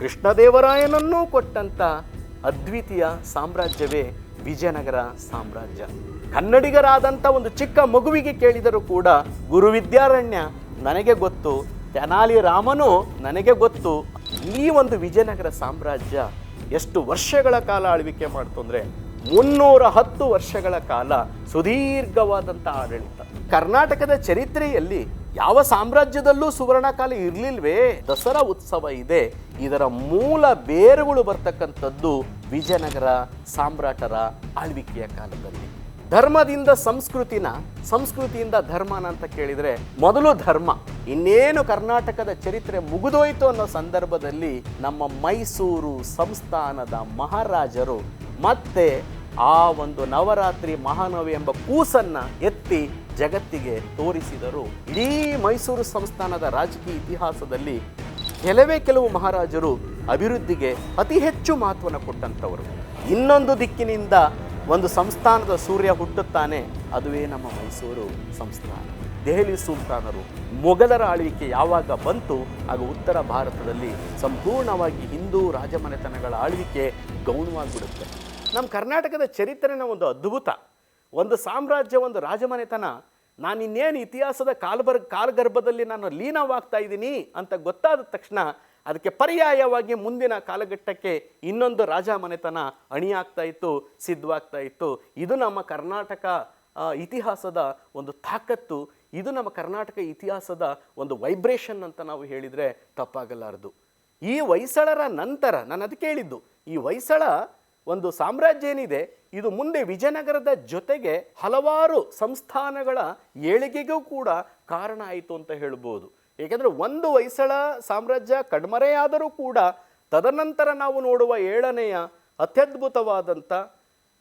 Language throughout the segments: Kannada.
ಕೃಷ್ಣದೇವರಾಯನನ್ನೂ ಕೊಟ್ಟಂಥ ಅದ್ವಿತೀಯ ಸಾಮ್ರಾಜ್ಯವೇ ವಿಜಯನಗರ ಸಾಮ್ರಾಜ್ಯ. ಕನ್ನಡಿಗರಾದಂಥ ಒಂದು ಚಿಕ್ಕ ಮಗುವಿಗೆ ಕೇಳಿದರೂ ಕೂಡ ಗುರು ವಿದ್ಯಾರಣ್ಯ ನನಗೆ ಗೊತ್ತು ತೆನಾಲಿ ರಾಮನು ನನಗೆ ಗೊತ್ತು, ಈ ಒಂದು ವಿಜಯನಗರ ಸಾಮ್ರಾಜ್ಯ ಎಷ್ಟು ವರ್ಷಗಳ ಕಾಲ ಆಳ್ವಿಕೆ ಮಾಡ್ತು ಅಂದ್ರೆ ಮುನ್ನೂರ ಹತ್ತು ವರ್ಷಗಳ ಕಾಲ ಸುದೀರ್ಘವಾದಂಥ ಆಡಳಿತ. ಕರ್ನಾಟಕದ ಚರಿತ್ರೆಯಲ್ಲಿ ಯಾವ ಸಾಮ್ರಾಜ್ಯದಲ್ಲೂ ಸುವರ್ಣಕಾಲ ಇರಲಿಲ್ವೇ? ದಸರಾ ಉತ್ಸವ ಇದೆ. ಇದರ ಮೂಲ ಬೇರುಗಳು ಬರ್ತಕ್ಕಂಥದ್ದು ವಿಜಯನಗರ ಸಾಮ್ರಾಟರ ಆಳ್ವಿಕೆಯ ಕಾಲದಲ್ಲಿ. ಧರ್ಮದಿಂದ ಸಂಸ್ಕೃತಿನ, ಸಂಸ್ಕೃತಿಯಿಂದ ಧರ್ಮನ ಅಂತ ಕೇಳಿದ್ರೆ ಮೊದಲು ಧರ್ಮ, ಇನ್ನೇನು ಕರ್ನಾಟಕದ ಚರಿತ್ರೆ ಮುಗಿದೋಯ್ತು ಅನ್ನೋ ಸಂದರ್ಭದಲ್ಲಿ ನಮ್ಮ ಮೈಸೂರು ಸಂಸ್ಥಾನದ ಮಹಾರಾಜರು ಮತ್ತೆ ಆ ಒಂದು ನವರಾತ್ರಿ ಮಹಾನವಿ ಎಂಬ ಕೂಸನ್ನು ಎತ್ತಿ ಜಗತ್ತಿಗೆ ತೋರಿಸಿದರು. ಇಡೀ ಮೈಸೂರು ಸಂಸ್ಥಾನದ ರಾಜಕೀಯ ಇತಿಹಾಸದಲ್ಲಿ ಕೆಲವೇ ಕೆಲವು ಮಹಾರಾಜರು ಅಭಿವೃದ್ಧಿಗೆ ಅತಿ ಹೆಚ್ಚು ಮಹತ್ವನ ಕೊಟ್ಟಂಥವರು. ಇನ್ನೊಂದು ದಿಕ್ಕಿನಿಂದ ಒಂದು ಸಂಸ್ಥಾನದ ಸೂರ್ಯ ಹುಟ್ಟುತ್ತಾನೆ, ಅದುವೇ ನಮ್ಮ ಮೈಸೂರು ಸಂಸ್ಥಾನ. ದೆಹಲಿ ಸುಲ್ತಾನರು ಮೊಘಲರ ಆಳ್ವಿಕೆ ಯಾವಾಗ ಬಂತು, ಆಗ ಉತ್ತರ ಭಾರತದಲ್ಲಿ ಸಂಪೂರ್ಣವಾಗಿ ಹಿಂದೂ ರಾಜಮನೆತನಗಳ ಆಳ್ವಿಕೆ ಗೌಣವಾಗಿಬಿಡುತ್ತೆ. ನಮ್ಮ ಕರ್ನಾಟಕದ ಚರಿತ್ರೆನ ಒಂದು ಅದ್ಭುತ, ಒಂದು ಸಾಮ್ರಾಜ್ಯ, ಒಂದು ರಾಜಮನೆತನ. ನಾನು ಇನ್ನೇನು ಇತಿಹಾಸದ ಕಾಲ್ಬರ್, ಕಾಲಗರ್ಭದಲ್ಲಿ ನಾನು ಲೀನವಾಗ್ತಾ ಇದ್ದೀನಿ ಅಂತ ಗೊತ್ತಾದ ತಕ್ಷಣ ಅದಕ್ಕೆ ಪರ್ಯಾಯವಾಗಿ ಮುಂದಿನ ಕಾಲಘಟ್ಟಕ್ಕೆ ಇನ್ನೊಂದು ರಾಜ ಮನೆತನ ಅಣಿಯಾಗ್ತಾ ಇತ್ತು, ಸಿದ್ಧವಾಗ್ತಾ ಇತ್ತು. ಇದು ನಮ್ಮ ಕರ್ನಾಟಕ ಇತಿಹಾಸದ ಒಂದು ತಾಕತ್ತು. ಇದು ನಮ್ಮ ಕರ್ನಾಟಕ ಇತಿಹಾಸದ ಒಂದು ವೈಬ್ರೇಷನ್ ಅಂತ ನಾವು ಹೇಳಿದರೆ ತಪ್ಪಾಗಲಾರದು. ಈ ಹೊಯ್ಸಳರ ನಂತರ, ನಾನು ಅದಕ್ಕೆ ಹೇಳಿದ್ದು ಈ ಹೊಯ್ಸಳ ಒಂದು ಸಾಮ್ರಾಜ್ಯ ಏನಿದೆ, ಇದು ಮುಂದೆ ವಿಜಯನಗರದ ಜೊತೆಗೆ ಹಲವಾರು ಸಂಸ್ಥಾನಗಳ ಏಳಿಗೆಗೂ ಕೂಡ ಕಾರಣ ಆಯಿತು ಅಂತ ಹೇಳ್ಬೋದು. ಏಕೆಂದರೆ ಒಂದು ಹೊಯ್ಸಳ ಸಾಮ್ರಾಜ್ಯ ಕಣ್ಮರೆಯಾದರೂ ಕೂಡ ತದನಂತರ ನಾವು ನೋಡುವ ಏಳನೆಯ ಅತ್ಯದ್ಭುತವಾದಂಥ,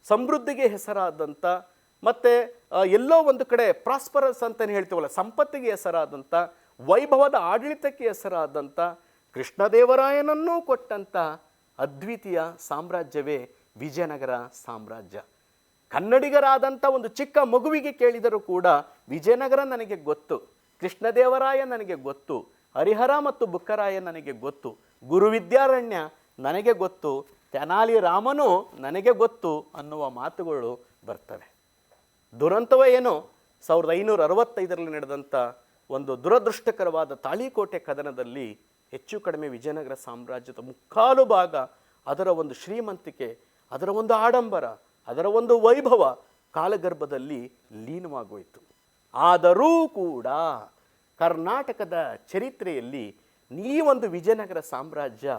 ಸಮೃದ್ಧಿಗೆ ಹೆಸರಾದಂಥ, ಮತ್ತು ಎಲ್ಲೋ ಒಂದು ಕಡೆ ಪ್ರಾಸ್ಪರಸ್ ಅಂತಲೇ ಹೇಳ್ತೀವಲ್ಲ, ಸಂಪತ್ತಿಗೆ ಹೆಸರಾದಂಥ, ವೈಭವದ ಆಡಳಿತಕ್ಕೆ ಹೆಸರಾದಂಥ ಕೃಷ್ಣದೇವರಾಯನನ್ನೂ ಕೊಟ್ಟಂಥ ಅದ್ವಿತೀಯ ಸಾಮ್ರಾಜ್ಯವೇ ವಿಜಯನಗರ ಸಾಮ್ರಾಜ್ಯ. ಕನ್ನಡಿಗರಾದಂಥ ಒಂದು ಚಿಕ್ಕ ಮಗುವಿಗೆ ಕೇಳಿದರೂ ಕೂಡ ವಿಜಯನಗರ ನನಗೆ ಗೊತ್ತು, ಕೃಷ್ಣದೇವರಾಯ ನನಗೆ ಗೊತ್ತು, ಹರಿಹರ ಮತ್ತು ಬುಕ್ಕರಾಯ ನನಗೆ ಗೊತ್ತು ಗುರು ವಿದ್ಯಾರಣ್ಯ ನನಗೆ ಗೊತ್ತು ತೆನಾಲಿ ರಾಮನು ನನಗೆ ಗೊತ್ತು ಅನ್ನುವ ಮಾತುಗಳು ಬರ್ತವೆ. ದುರಂತವ ಏನು? ಸಾವಿರದ ಐನೂರ ಅರವತ್ತೈದರಲ್ಲಿ ನಡೆದಂಥ ಒಂದು ದುರದೃಷ್ಟಕರವಾದ ತಾಳಿಕೋಟೆ ಕದನದಲ್ಲಿ ಹೆಚ್ಚು ಕಡಿಮೆ ವಿಜಯನಗರ ಸಾಮ್ರಾಜ್ಯದ ಮುಕ್ಕಾಲು ಭಾಗ ಅದರ ಒಂದು ಶ್ರೀಮಂತಿಕೆ ಅದರ ಒಂದು ಆಡಂಬರ, ಅದರ ಒಂದು ವೈಭವ ಕಾಲಗರ್ಭದಲ್ಲಿ ಲೀನವಾಗೋಯಿತು. ಆದರೂ ಕೂಡ ಕರ್ನಾಟಕದ ಚರಿತ್ರೆಯಲ್ಲಿ ಈ ಒಂದು ವಿಜಯನಗರ ಸಾಮ್ರಾಜ್ಯ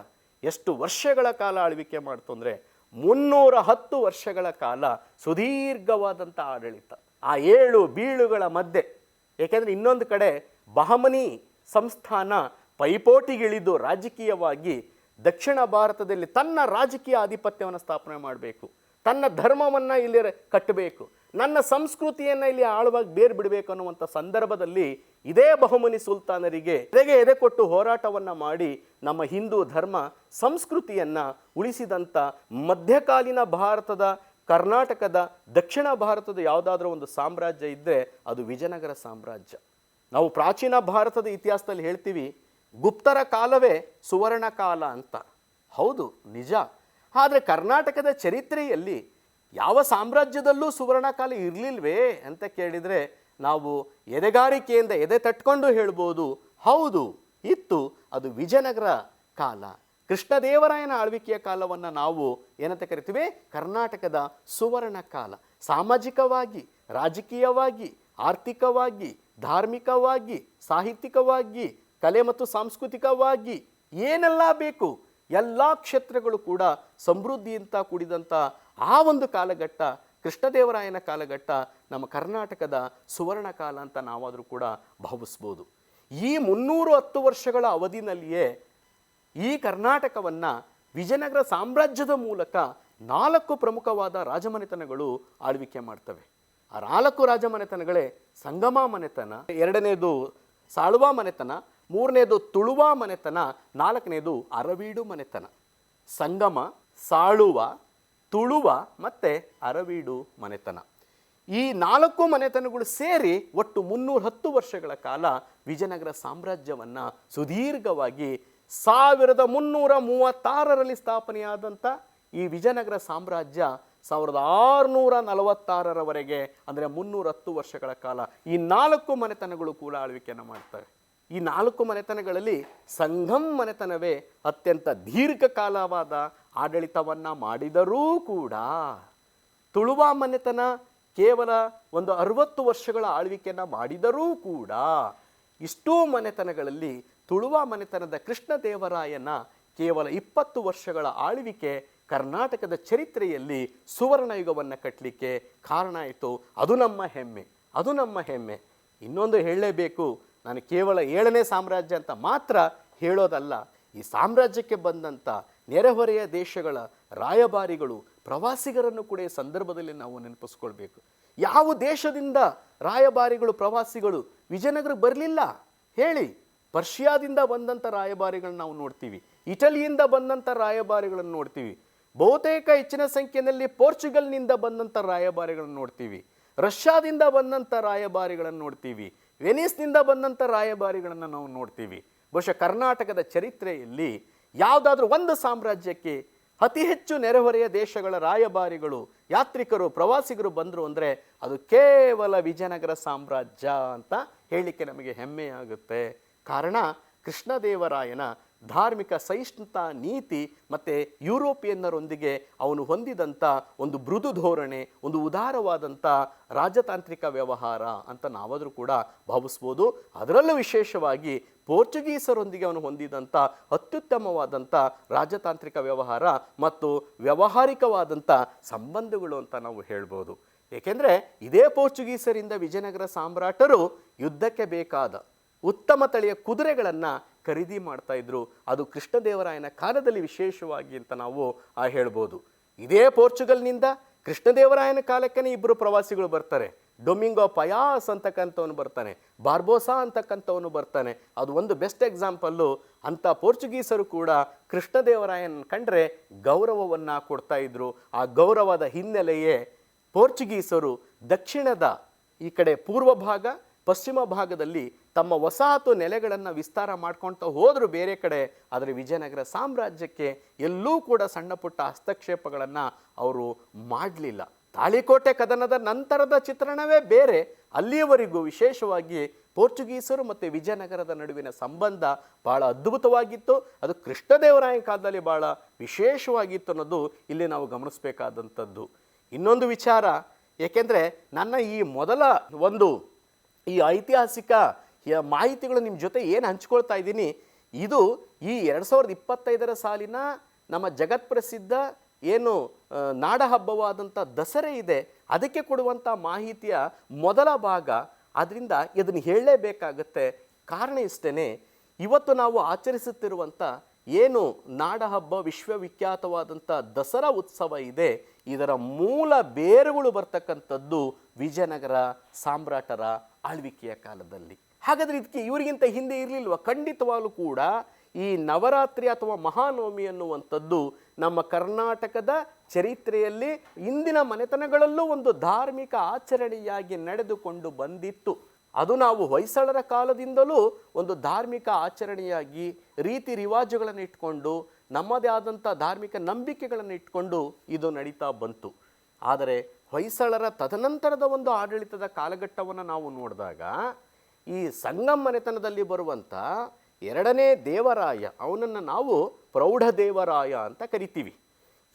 ಎಷ್ಟು ವರ್ಷಗಳ ಕಾಲ ಆಳ್ವಿಕೆ ಮಾಡ್ತು ಅಂದರೆ ಮುನ್ನೂರ ಹತ್ತು ವರ್ಷಗಳ ಕಾಲ ಸುದೀರ್ಘವಾದಂಥ ಆಡಳಿತ. ಆ ಏಳು ಬೀಳುಗಳ ಮಧ್ಯೆ, ಏಕೆಂದರೆ ಇನ್ನೊಂದು ಕಡೆ ಬಹಮನಿ ಸಂಸ್ಥಾನ ಪೈಪೋಟಿಗಿಳಿದು ರಾಜಕೀಯವಾಗಿ ದಕ್ಷಿಣ ಭಾರತದಲ್ಲಿ ತನ್ನ ರಾಜಕೀಯ ಆಧಿಪತ್ಯವನ್ನು ಸ್ಥಾಪನೆ ಮಾಡಬೇಕು. ತನ್ನ ಧರ್ಮವನ್ನು ಇಲ್ಲಿ ಕಟ್ಟಬೇಕು. ನನ್ನ ಸಂಸ್ಕೃತಿಯನ್ನು ಇಲ್ಲಿ ಆಳವಾಗಿ ಬೇರು ಬಿಡಬೇಕು ಅನ್ನುವಂಥ ಸಂದರ್ಭದಲ್ಲಿ ಇದೇ ಬಹುಮನಿ ಸುಲ್ತಾನರಿಗೆ ಎದೆಗೆ ಎದೆ ಕೊಟ್ಟು ಹೋರಾಟವನ್ನು ಮಾಡಿ ನಮ್ಮ ಹಿಂದೂ ಧರ್ಮ ಸಂಸ್ಕೃತಿಯನ್ನು ಉಳಿಸಿದಂಥ ಮಧ್ಯಕಾಲೀನ ಭಾರತದ, ಕರ್ನಾಟಕದ, ದಕ್ಷಿಣ ಭಾರತದ ಯಾವುದಾದ್ರೂ ಒಂದು ಸಾಮ್ರಾಜ್ಯ ಇದ್ದರೆ ಅದು ವಿಜಯನಗರ ಸಾಮ್ರಾಜ್ಯ. ನಾವು ಪ್ರಾಚೀನ ಭಾರತದ ಇತಿಹಾಸದಲ್ಲಿ ಹೇಳ್ತೀವಿ ಗುಪ್ತರ ಕಾಲವೇ ಸುವರ್ಣ ಕಾಲ ಅಂತ. ಹೌದು, ನಿಜ. ಆದರೆ ಕರ್ನಾಟಕದ ಚರಿತ್ರೆಯಲ್ಲಿ ಯಾವ ಸಾಮ್ರಾಜ್ಯದಲ್ಲೂ ಸುವರ್ಣ ಕಾಲ ಇರಲಿಲ್ವೇ ಅಂತ ಕೇಳಿದರೆ ನಾವು ಎದೆಗಾರಿಕೆಯಿಂದ ಎದೆ ತಟ್ಕೊಂಡು ಹೇಳ್ಬೋದು, ಹೌದು, ಇತ್ತು, ಅದು ವಿಜಯನಗರ ಕಾಲ. ಕೃಷ್ಣದೇವರಾಯನ ಆಳ್ವಿಕೆಯ ಕಾಲವನ್ನು ನಾವು ಏನಂತ ಕರಿತೀವಿ? ಕರ್ನಾಟಕದ ಸುವರ್ಣ ಕಾಲ ಸಾಮಾಜಿಕವಾಗಿ, ರಾಜಕೀಯವಾಗಿ, ಆರ್ಥಿಕವಾಗಿ, ಧಾರ್ಮಿಕವಾಗಿ, ಸಾಹಿತ್ಯಿಕವಾಗಿ ಕಲೆ ಮತ್ತು ಸಾಂಸ್ಕೃತಿಕವಾಗಿ ಏನೆಲ್ಲ ಬೇಕು ಎಲ್ಲ ಕ್ಷೇತ್ರಗಳು ಕೂಡ ಸಮೃದ್ಧಿಯಿಂದ ಕೂಡಿದಂಥ ಆ ಒಂದು ಕಾಲಘಟ್ಟ, ಕೃಷ್ಣದೇವರಾಯನ ಕಾಲಘಟ್ಟ, ನಮ್ಮ ಕರ್ನಾಟಕದ ಸುವರ್ಣ ಕಾಲ ಅಂತ ನಾವಾದರೂ ಕೂಡ ಭಾವಿಸ್ಬೋದು. ಈ ಮುನ್ನೂರು ಹತ್ತು ವರ್ಷಗಳ ಅವಧಿನಲ್ಲಿಯೇ ಈ ಕರ್ನಾಟಕವನ್ನು ವಿಜಯನಗರ ಸಾಮ್ರಾಜ್ಯದ ಮೂಲಕ ನಾಲ್ಕು ಪ್ರಮುಖವಾದ ರಾಜಮನೆತನಗಳು ಆಳ್ವಿಕೆ ಮಾಡ್ತವೆ. ಆ ನಾಲ್ಕು ರಾಜಮನೆತನಗಳೇ ಸಂಗಮ ಮನೆತನ, ಎರಡನೇದು ಸಾಳುವ ಮನೆತನ ಮೂರನೇದು ತುಳುವ ಮನೆತನ, ನಾಲ್ಕನೇದು ಅರವೀಡು ಮನೆತನ. ಸಂಗಮ, ಸಾಳುವ, ತುಳುವ ಮತ್ತು ಅರವೀಡು ಮನೆತನ. ಈ ನಾಲ್ಕು ಮನೆತನಗಳು ಸೇರಿ ಒಟ್ಟು ಮುನ್ನೂರ ಹತ್ತು ವರ್ಷಗಳ ಕಾಲ ವಿಜಯನಗರ ಸಾಮ್ರಾಜ್ಯವನ್ನು ಸುದೀರ್ಘವಾಗಿ ಸಾವಿರದ ಮುನ್ನೂರ ಮೂವತ್ತಾರರಲ್ಲಿ ಸ್ಥಾಪನೆಯಾದಂಥ ಈ ವಿಜಯನಗರ ಸಾಮ್ರಾಜ್ಯ ಸಾವಿರದ ಆರುನೂರ ನಲವತ್ತಾರರವರೆಗೆ, ಅಂದರೆ ಮುನ್ನೂರ ಹತ್ತು ವರ್ಷಗಳ ಕಾಲ ಈ ನಾಲ್ಕು ಮನೆತನಗಳು ಕೂಡ ಆಳ್ವಿಕೆಯನ್ನು ಮಾಡ್ತವೆ. ಈ ನಾಲ್ಕು ಮನೆತನಗಳಲ್ಲಿ ಸಂಘಂ ಮನೆತನವೇ ಅತ್ಯಂತ ದೀರ್ಘಕಾಲವಾದ ಆಡಳಿತವನ್ನು ಮಾಡಿದರೂ ಕೂಡ ತುಳುವ ಮನೆತನ ಕೇವಲ ಒಂದು ಅರವತ್ತು ವರ್ಷಗಳ ಆಳ್ವಿಕೆಯನ್ನು ಮಾಡಿದರೂ ಕೂಡ ಇಷ್ಟೂ ಮನೆತನಗಳಲ್ಲಿ ತುಳುವ ಮನೆತನದ ಕೃಷ್ಣದೇವರಾಯನ ಕೇವಲ ಇಪ್ಪತ್ತು ವರ್ಷಗಳ ಆಳ್ವಿಕೆ ಕರ್ನಾಟಕದ ಚರಿತ್ರೆಯಲ್ಲಿ ಸುವರ್ಣಯುಗವನ್ನು ಕಟ್ಟಲಿಕ್ಕೆ ಕಾರಣ ಆಯಿತು. ಅದು ನಮ್ಮ ಹೆಮ್ಮೆ, ಅದು ನಮ್ಮ ಹೆಮ್ಮೆ. ಇನ್ನೊಂದು ಹೇಳಲೇಬೇಕು. ನಾನು ಕೇವಲ ಏಳನೇ ಸಾಮ್ರಾಜ್ಯ ಅಂತ ಮಾತ್ರ ಹೇಳೋದಲ್ಲ, ಈ ಸಾಮ್ರಾಜ್ಯಕ್ಕೆ ಬಂದಂಥ ನೆರೆಹೊರೆಯ ದೇಶಗಳ ರಾಯಭಾರಿಗಳು, ಪ್ರವಾಸಿಗರನ್ನು ಕೂಡ ಈ ಸಂದರ್ಭದಲ್ಲಿ ನಾವು ನೆನಪಿಸ್ಕೊಳ್ಬೇಕು. ಯಾವ ದೇಶದಿಂದ ರಾಯಭಾರಿಗಳು, ಪ್ರವಾಸಿಗಳು ವಿಜಯನಗರಕ್ಕೆ ಬರಲಿಲ್ಲ? ಹೇಳಿ. ಪರ್ಷಿಯಾದಿಂದ ಬಂದಂಥ ರಾಯಭಾರಿಗಳನ್ನ ನಾವು ನೋಡ್ತೀವಿ. ಇಟಲಿಯಿಂದ ಬಂದಂಥ ರಾಯಭಾರಿಗಳನ್ನು ನೋಡ್ತೀವಿ. ಬಹುತೇಕ ಹೆಚ್ಚಿನ ಸಂಖ್ಯೆಯಲ್ಲಿ ಪೋರ್ಚುಗಲ್ನಿಂದ ಬಂದಂಥ ರಾಯಭಾರಿಗಳನ್ನು ನೋಡ್ತೀವಿ. ರಷ್ಯಾದಿಂದ ಬಂದಂಥ ರಾಯಭಾರಿಗಳನ್ನು ನೋಡ್ತೀವಿ. ವೆನಿಸ್ನಿಂದ ಬಂದಂಥ ರಾಯಭಾರಿಗಳನ್ನು ನಾವು ನೋಡ್ತೀವಿ. ಬಹುಶಃ ಕರ್ನಾಟಕದ ಚರಿತ್ರೆಯಲ್ಲಿ ಯಾವುದಾದ್ರೂ ಒಂದು ಸಾಮ್ರಾಜ್ಯಕ್ಕೆ ಅತಿ ಹೆಚ್ಚು ನೆರೆಹೊರೆಯ ದೇಶಗಳ ರಾಯಭಾರಿಗಳು, ಯಾತ್ರಿಕರು, ಪ್ರವಾಸಿಗರು ಬಂದರು ಅಂದರೆ ಅದು ಕೇವಲ ವಿಜಯನಗರ ಸಾಮ್ರಾಜ್ಯ ಅಂತ ಹೇಳಲಿಕ್ಕೆ ನಮಗೆ ಹೆಮ್ಮೆಯಾಗುತ್ತೆ. ಕಾರಣ ಕೃಷ್ಣದೇವರಾಯನ ಧಾರ್ಮಿಕ ಸಹಿಷ್ಣುತ ನೀತಿ ಮತ್ತು ಯುರೋಪಿಯನ್ನರೊಂದಿಗೆ ಅವನು ಹೊಂದಿದಂಥ ಒಂದು ಮೃದು ಧೋರಣೆ, ಒಂದು ಉದಾರವಾದಂಥ ರಾಜತಾಂತ್ರಿಕ ವ್ಯವಹಾರ ಅಂತ ನಾವಾದರೂ ಕೂಡ ಭಾವಿಸ್ಬೋದು. ಅದರಲ್ಲೂ ವಿಶೇಷವಾಗಿ ಪೋರ್ಚುಗೀಸರೊಂದಿಗೆ ಅವನು ಹೊಂದಿದಂಥ ಅತ್ಯುತ್ತಮವಾದಂಥ ರಾಜತಾಂತ್ರಿಕ ವ್ಯವಹಾರ ಮತ್ತು ವ್ಯಾವಹಾರಿಕವಾದಂಥ ಸಂಬಂಧಗಳು ಅಂತ ನಾವು ಹೇಳ್ಬೋದು. ಏಕೆಂದರೆ ಇದೇ ಪೋರ್ಚುಗೀಸರಿಂದ ವಿಜಯನಗರ ಸಾಮ್ರಾಟರು ಯುದ್ಧಕ್ಕೆ ಬೇಕಾದ ಉತ್ತಮ ತಳಿಯ ಕುದುರೆಗಳನ್ನು ಖರೀದಿ ಮಾಡ್ತಾ ಇದ್ರು, ಅದು ಕೃಷ್ಣದೇವರಾಯನ ಕಾಲದಲ್ಲಿ ವಿಶೇಷವಾಗಿ ಅಂತ ನಾವು, ಆ, ಹೇಳ್ಬೋದು. ಇದೇ ಪೋರ್ಚುಗಲ್ನಿಂದ ಕೃಷ್ಣದೇವರಾಯನ ಕಾಲಕ್ಕೇ ಇಬ್ಬರು ಪ್ರವಾಸಿಗಳು ಬರ್ತಾರೆ. ಡೊಮಿಂಗೋ ಪಯಾಸ್ ಅಂತಕ್ಕಂಥವನು ಬರ್ತಾನೆ, ಬಾರ್ಬೋಸಾ ಅಂತಕ್ಕಂಥವನು ಬರ್ತಾನೆ. ಅದು ಒಂದು ಬೆಸ್ಟ್ ಎಕ್ಸಾಂಪಲ್ಲು. ಅಂಥ ಪೋರ್ಚುಗೀಸರು ಕೂಡ ಕೃಷ್ಣದೇವರಾಯನ ಕಂಡ್ರೆ ಗೌರವವನ್ನು ಕೊಡ್ತಾ ಇದ್ರು. ಆ ಗೌರವದ ಹಿನ್ನೆಲೆಯೇ ಪೋರ್ಚುಗೀಸರು ದಕ್ಷಿಣದ ಈ ಕಡೆ ಪೂರ್ವ ಭಾಗ ಪಶ್ಚಿಮ ಭಾಗದಲ್ಲಿ ತಮ್ಮ ವಸಾಹತು ನೆಲೆಗಳನ್ನು ವಿಸ್ತಾರ ಮಾಡ್ಕೊಳ್ತಾ ಹೋದರೂ ಬೇರೆ ಕಡೆ, ಆದರೆ ವಿಜಯನಗರ ಸಾಮ್ರಾಜ್ಯಕ್ಕೆ ಎಲ್ಲೂ ಕೂಡ ಸಣ್ಣ ಪುಟ್ಟ ಹಸ್ತಕ್ಷೇಪಗಳನ್ನು ಅವರು ಮಾಡಲಿಲ್ಲ. ತಾಳಿಕೋಟೆ ಕದನದ ನಂತರದ ಚಿತ್ರಣವೇ ಬೇರೆ. ಅಲ್ಲಿಯವರೆಗೂ ವಿಶೇಷವಾಗಿ ಪೋರ್ಚುಗೀಸರು ಮತ್ತು ವಿಜಯನಗರದ ನಡುವಿನ ಸಂಬಂಧ ಬಹಳ ಅದ್ಭುತವಾಗಿತ್ತು. ಅದು ಕೃಷ್ಣದೇವರಾಯನ ಕಾಲದಲ್ಲಿ ಬಹಳ ವಿಶೇಷವಾಗಿತ್ತು ಅನ್ನೋದು ಇಲ್ಲಿ ನಾವು ಗಮನಿಸಬೇಕಾದಂಥದ್ದು. ಇನ್ನೊಂದು ವಿಚಾರ, ಏಕೆಂದರೆ ನನ್ನ ಈ ಮೊದಲ ಒಂದು ಈ ಐತಿಹಾಸಿಕ ಮಾಹಿತಿಗಳು ನಿಮ್ಮ ಜೊತೆ ಏನು ಹಂಚ್ಕೊಳ್ತಾ ಇದ್ದೀನಿ, ಇದು ಈ ಎರಡು ಸಾವಿರದ ಇಪ್ಪತ್ತೈದರ ಸಾಲಿನ ನಮ್ಮ ಜಗತ್ಪ್ರಸಿದ್ಧ ಏನು ನಾಡ ಹಬ್ಬವಾದಂಥ ದಸರೆ ಇದೆ, ಅದಕ್ಕೆ ಕೊಡುವಂಥ ಮಾಹಿತಿಯ ಮೊದಲ ಭಾಗ ಆದ್ದರಿಂದ ಇದನ್ನು ಹೇಳಲೇಬೇಕಾಗತ್ತೆ. ಕಾರಣ ಇಷ್ಟೇ ಇವತ್ತು ನಾವು ಆಚರಿಸುತ್ತಿರುವಂಥ ಏನು, ನಾಡ ಹಬ್ಬ ವಿಶ್ವವಿಖ್ಯಾತವಾದಂಥ ದಸರಾ ಉತ್ಸವ ಇದೆ, ಇದರ ಮೂಲ ಬೇರುಗಳು ಬರ್ತಕ್ಕಂಥದ್ದು ವಿಜಯನಗರ ಸಾಮ್ರಾಟರ ಆಳ್ವಿಕೆಯ ಕಾಲದಲ್ಲಿ. ಹಾಗಾದರೆ ಇದಕ್ಕೆ ಇವರಿಗಿಂತ ಹಿಂದೆ ಇರಲಿಲ್ವ? ಖಂಡಿತವಾಗಲೂ ಕೂಡ ಈ ನವರಾತ್ರಿ ಅಥವಾ ಮಹಾನವಮಿ ಅನ್ನುವಂಥದ್ದು ನಮ್ಮ ಕರ್ನಾಟಕದ ಚರಿತ್ರೆಯಲ್ಲಿ ಇಂದಿನ ಮನೆತನಗಳಲ್ಲೂ ಒಂದು ಧಾರ್ಮಿಕ ಆಚರಣೆಯಾಗಿ ನಡೆದುಕೊಂಡು ಬಂದಿತ್ತು. ಅದು ನಾವು ಹೊಯ್ಸಳರ ಕಾಲದಿಂದಲೂ ಒಂದು ಧಾರ್ಮಿಕ ಆಚರಣೆಯಾಗಿ ರೀತಿ ರಿವಾಜುಗಳನ್ನು ಇಟ್ಕೊಂಡು, ನಮ್ಮದೇ ಆದಂಥ ಧಾರ್ಮಿಕ ನಂಬಿಕೆಗಳನ್ನು ಇಟ್ಕೊಂಡು ಇದು ನಡೀತಾ ಬಂತು. ಆದರೆ ಹೊಯ್ಸಳರ ತದನಂತರದ ಒಂದು ಆಡಳಿತದ ಕಾಲಘಟ್ಟವನ್ನು ನಾವು ನೋಡಿದಾಗ, ಈ ಸಂಗಮ್ ಮನೆತನದಲ್ಲಿ ಬರುವಂಥ ಎರಡನೇ ದೇವರಾಯ, ಅವನನ್ನು ನಾವು ಪ್ರೌಢ ದೇವರಾಯ ಅಂತ ಕರಿತೀವಿ.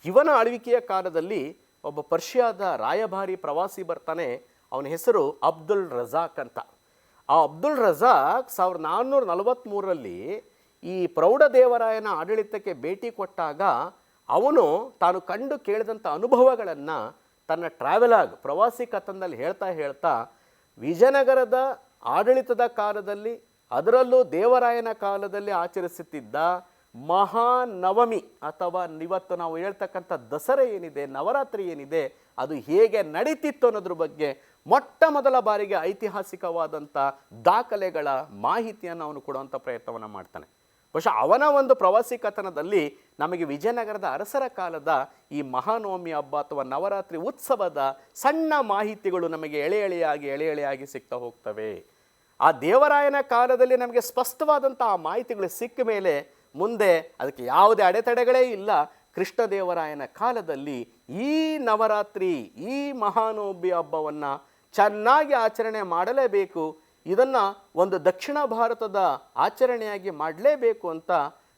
ಇವನ ಆಳ್ವಿಕೆಯ ಕಾಲದಲ್ಲಿ ಒಬ್ಬ ಪರ್ಷಿಯಾದ ರಾಯಭಾರಿ ಪ್ರವಾಸಿ ಬರ್ತಾನೆ, ಅವನ ಹೆಸರು ಅಬ್ದುಲ್ ರಜಾಕ್ ಅಂತ. ಆ ಅಬ್ದುಲ್ ರಜಾಕ್ ಸಾವಿರದ ನಾನ್ನೂರ ನಲವತ್ತ್ಮೂರರಲ್ಲಿ ಈ ಪ್ರೌಢ ದೇವರಾಯನ ಆಡಳಿತಕ್ಕೆ ಭೇಟಿ ಕೊಟ್ಟಾಗ, ಅವನು ತಾನು ಕಂಡು ಕೇಳಿದಂಥ ಅನುಭವಗಳನ್ನು ತನ್ನ ಟ್ರಾವೆಲಾಗ್ ಪ್ರವಾಸಿ ಕಥನದಲ್ಲಿ ಹೇಳ್ತಾ ಹೇಳ್ತಾ ವಿಜಯನಗರದ ಆಡಳಿತದ ಕಾಲದಲ್ಲಿ, ಅದರಲ್ಲೂ ದೇವರಾಯನ ಕಾಲದಲ್ಲಿ ಆಚರಿಸುತ್ತಿದ್ದ ಮಹಾನವಮಿ ಅಥವಾ ಇವತ್ತು ನಾವು ಹೇಳ್ತಕ್ಕಂಥ ದಸರಾ ಏನಿದೆ, ನವರಾತ್ರಿ ಏನಿದೆ, ಅದು ಹೇಗೆ ನಡೀತಿತ್ತು ಅನ್ನೋದ್ರ ಬಗ್ಗೆ ಮೊಟ್ಟ ಮೊದಲ ಬಾರಿಗೆ ಐತಿಹಾಸಿಕವಾದಂಥ ದಾಖಲೆಗಳ ಮಾಹಿತಿಯನ್ನು ಅವನು ಕೊಡುವಂಥ ಪ್ರಯತ್ನವನ್ನು ಮಾಡ್ತಾನೆ. ಬಹುಶಃ ಅವನ ಒಂದು ಪ್ರವಾಸಿ ಕಥನದಲ್ಲಿ ನಮಗೆ ವಿಜಯನಗರದ ಅರಸರ ಕಾಲದ ಈ ಮಹಾನವಮಿ ಹಬ್ಬ ಅಥವಾ ನವರಾತ್ರಿ ಉತ್ಸವದ ಸಣ್ಣ ಮಾಹಿತಿಗಳು ನಮಗೆ ಎಳೆ ಎಳೆಯಾಗಿ ಎಳೆ ಎಳೆಯಾಗಿ ಸಿಗ್ತಾ ಹೋಗ್ತವೆ. ಆ ದೇವರಾಯನ ಕಾಲದಲ್ಲಿ ನಮಗೆ ಸ್ಪಷ್ಟವಾದಂಥ ಆ ಮಾಹಿತಿಗಳು ಸಿಕ್ಕ ಮೇಲೆ ಮುಂದೆ ಅದಕ್ಕೆ ಯಾವುದೇ ಅಡೆತಡೆಗಳೇ ಇಲ್ಲ. ಕೃಷ್ಣದೇವರಾಯನ ಕಾಲದಲ್ಲಿ ಈ ನವರಾತ್ರಿ, ಈ ಮಹಾನೋಬಿ ಹಬ್ಬವನ್ನು ಚೆನ್ನಾಗಿ ಆಚರಣೆ ಮಾಡಲೇಬೇಕು. ಇದನ್ನು ಒಂದು ದಕ್ಷಿಣ ಭಾರತದ ಆಚರಣೆಯಾಗಿ ಮಾಡಲೇಬೇಕು ಅಂತ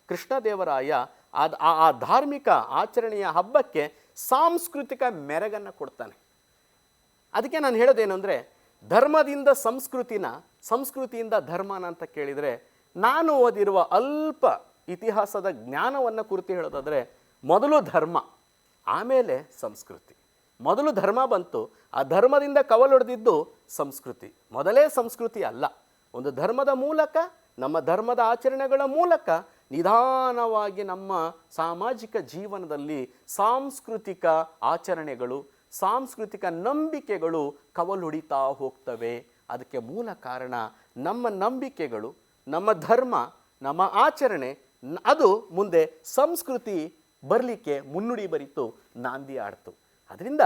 ಕೃಷ್ಣದೇವರಾಯ ಅದು ಆ ಧಾರ್ಮಿಕ ಆಚರಣೆಯ ಹಬ್ಬಕ್ಕೆ ಸಾಂಸ್ಕೃತಿಕ ಮೆರಗನ್ನು ಕೊಡ್ತಾನೆ. ಅದಕ್ಕೆ ನಾನು ಹೇಳೋದೇನೆಂದರೆ, ಧರ್ಮದಿಂದ ಸಂಸ್ಕೃತಿನ, ಸಂಸ್ಕೃತಿಯಿಂದ ಧರ್ಮನ ಅಂತ ಕೇಳಿದರೆ, ನಾನು ಓದಿರುವ ಅಲ್ಪ ಇತಿಹಾಸದ ಜ್ಞಾನವನ್ನು ಕುರಿತು ಹೇಳೋದಾದರೆ, ಮೊದಲು ಧರ್ಮ, ಆಮೇಲೆ ಸಂಸ್ಕೃತಿ. ಮೊದಲು ಧರ್ಮ ಬಂತು, ಆ ಧರ್ಮದಿಂದ ಕವಲೊಡೆದಿದ್ದು ಸಂಸ್ಕೃತಿ. ಮೊದಲೇ ಸಂಸ್ಕೃತಿ ಅಲ್ಲ. ಒಂದು ಧರ್ಮದ ಮೂಲಕ, ನಮ್ಮ ಧರ್ಮದ ಆಚರಣೆಗಳ ಮೂಲಕ ನಿಧಾನವಾಗಿ ನಮ್ಮ ಸಾಮಾಜಿಕ ಜೀವನದಲ್ಲಿ ಸಾಂಸ್ಕೃತಿಕ ಆಚರಣೆಗಳು, ಸಾಂಸ್ಕೃತಿಕ ನಂಬಿಕೆಗಳು ಕವಲುಡಿತಾ ಹೋಗ್ತವೆ. ಅದಕ್ಕೆ ಮೂಲ ಕಾರಣ ನಮ್ಮ ನಂಬಿಕೆಗಳು, ನಮ್ಮ ಧರ್ಮ, ನಮ್ಮ ಆಚರಣೆ, ಅದು ಮುಂದೆ ಸಂಸ್ಕೃತಿ ಬರಲಿಕ್ಕೆ ಮುನ್ನುಡಿ ಬರಿತು, ನಾಂದಿ ಆಡ್ತು. ಅದರಿಂದ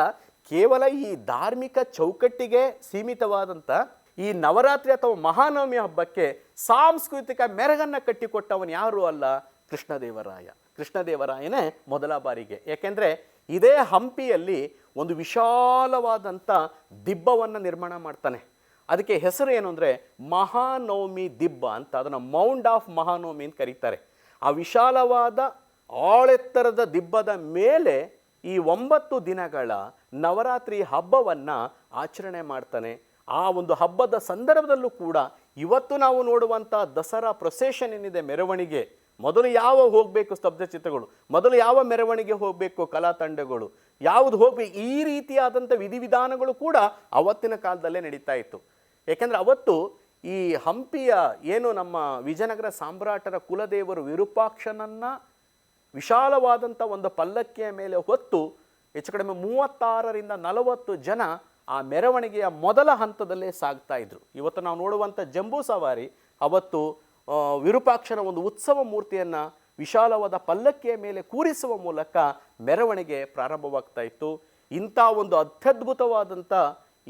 ಕೇವಲ ಈ ಧಾರ್ಮಿಕ ಚೌಕಟ್ಟಿಗೆ ಸೀಮಿತವಾದಂಥ ಈ ನವರಾತ್ರಿ ಅಥವಾ ಮಹಾನವಮಿ ಹಬ್ಬಕ್ಕೆ ಸಾಂಸ್ಕೃತಿಕ ಮೆರಗನ್ನು ಕಟ್ಟಿಕೊಟ್ಟವನು ಯಾರು ಅಲ್ಲ ಕೃಷ್ಣದೇವರಾಯ. ಕೃಷ್ಣದೇವರಾಯನೇ ಮೊದಲ ಬಾರಿಗೆ. ಏಕೆಂದರೆ ಇದೇ ಹಂಪಿಯಲ್ಲಿ ಒಂದು ವಿಶಾಲವಾದಂಥ ದಿಬ್ಬವನ್ನು ನಿರ್ಮಾಣ ಮಾಡ್ತಾನೆ. ಅದಕ್ಕೆ ಹೆಸರು ಏನು ಅಂದರೆ ಮಹಾನವಮಿ ದಿಬ್ಬ ಅಂತ ಅದನ್ನು ಮೌಂಡ್ ಆಫ್ ಮಹಾನವಮಿ ಅಂತ ಕರೀತಾರೆ. ಆ ವಿಶಾಲವಾದ ಆಳೆತ್ತರದ ದಿಬ್ಬದ ಮೇಲೆ ಈ ಒಂಬತ್ತು ದಿನಗಳ ನವರಾತ್ರಿ ಹಬ್ಬವನ್ನು ಆಚರಣೆ ಮಾಡ್ತಾನೆ. ಆ ಒಂದು ಹಬ್ಬದ ಸಂದರ್ಭದಲ್ಲೂ ಕೂಡ ಇವತ್ತು ನಾವು ನೋಡುವಂಥ ದಸರಾ ಪ್ರೊಸೆಷನ್ ಏನಿದೆ ಮೆರವಣಿಗೆ. ಮೊದಲು ಯಾವ ಹೋಗಬೇಕು ಸ್ತಬ್ಧ ಚಿತ್ರಗಳು ಮೊದಲು ಯಾವ ಮೆರವಣಿಗೆ ಹೋಗಬೇಕು ಕಲಾ ತಂಡಗಳು? ಯಾವುದು ಹೋಗಬೇಕು ಈ ರೀತಿಯಾದಂಥ ವಿಧಿವಿಧಾನಗಳು ಕೂಡ ಅವತ್ತಿನ ಕಾಲದಲ್ಲೇ ನಡೀತಾ ಇತ್ತು. ಯಾಕೆಂದರೆ ಅವತ್ತು ಈ ಹಂಪಿಯ ಏನು ನಮ್ಮ ವಿಜಯನಗರ ಸಾಮ್ರಾಟರ ಕುಲದೇವರು ವಿರೂಪಾಕ್ಷನನ್ನ ವಿಶಾಲವಾದಂಥ ಒಂದು ಪಲ್ಲಕ್ಕಿಯ ಮೇಲೆ ಹೊತ್ತು ಹೆಚ್ಚು ಕಡಿಮೆ ಮೂವತ್ತಾರರಿಂದ ನಲವತ್ತು ಜನ ಆ ಮೆರವಣಿಗೆಯ ಮೊದಲ ಹಂತದಲ್ಲೇ ಸಾಗ್ತಾ ಇದ್ರು. ಇವತ್ತು ನಾವು ನೋಡುವಂಥ ಜಂಬೂ ಸವಾರಿ ಅವತ್ತು ವಿರೂಪಾಕ್ಷನ ಒಂದು ಉತ್ಸವ ಮೂರ್ತಿಯನ್ನು ವಿಶಾಲವಾದ ಪಲ್ಲಕ್ಕಿಯ ಮೇಲೆ ಕೂರಿಸುವ ಮೂಲಕ ಮೆರವಣಿಗೆ ಪ್ರಾರಂಭವಾಗ್ತಾ ಇತ್ತು. ಇಂಥ ಒಂದು ಅತ್ಯದ್ಭುತವಾದಂಥ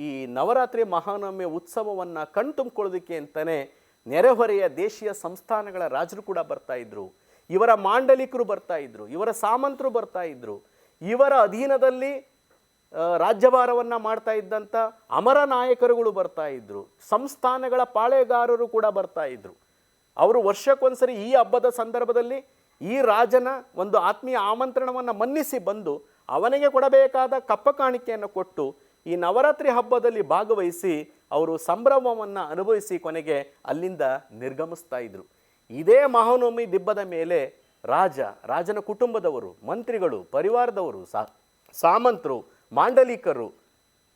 ಈ ನವರಾತ್ರಿ ಮಹಾನವಮಿ ಉತ್ಸವವನ್ನು ಕಣ್ತುಂಬಿಕೊಳ್ಳೋದಕ್ಕೆ ಅಂತಲೇ ನೆರೆಹೊರೆಯ ದೇಶೀಯ ಸಂಸ್ಥಾನಗಳ ರಾಜರು ಕೂಡ ಬರ್ತಾ ಇದ್ರು. ಇವರ ಮಾಂಡಲಿಕರು ಬರ್ತಾ ಇದ್ರು, ಇವರ ಸಾಮಂತರು ಬರ್ತಾ ಇದ್ರು, ಇವರ ಅಧೀನದಲ್ಲಿ ರಾಜ್ಯಭಾರವನ್ನು ಮಾಡ್ತಾ ಇದ್ದಂಥ ಅಮರ ನಾಯಕರುಗಳು ಬರ್ತಾ ಇದ್ರು, ಸಂಸ್ಥಾನಗಳ ಪಾಳೆಗಾರರು ಕೂಡ ಬರ್ತಾ ಇದ್ರು. ಅವರು ವರ್ಷಕ್ಕೊಂದ್ಸರಿ ಈ ಹಬ್ಬದ ಸಂದರ್ಭದಲ್ಲಿ ಈ ರಾಜನ ಒಂದು ಆತ್ಮೀಯ ಆಮಂತ್ರಣವನ್ನು ಮನ್ನಿಸಿ ಬಂದು ಅವನಿಗೆ ಕೊಡಬೇಕಾದ ಕಪ್ಪ ಕಾಣಿಕೆಯನ್ನು ಕೊಟ್ಟು ಈ ನವರಾತ್ರಿ ಹಬ್ಬದಲ್ಲಿ ಭಾಗವಹಿಸಿ ಅವರು ಸಂಭ್ರಮವನ್ನು ಅನುಭವಿಸಿ ಕೊನೆಗೆ ಅಲ್ಲಿಂದ ನಿರ್ಗಮಿಸ್ತಾ ಇದ್ರು. ಇದೇ ಮಹಾನವಮಿ ದಿಬ್ಬದ ಮೇಲೆ ರಾಜ, ರಾಜನ ಕುಟುಂಬದವರು, ಮಂತ್ರಿಗಳು, ಪರಿವಾರದವರು, ಸಾ, ಸಾಮಂತರು, ಮಾಂಡಲಿಕರು,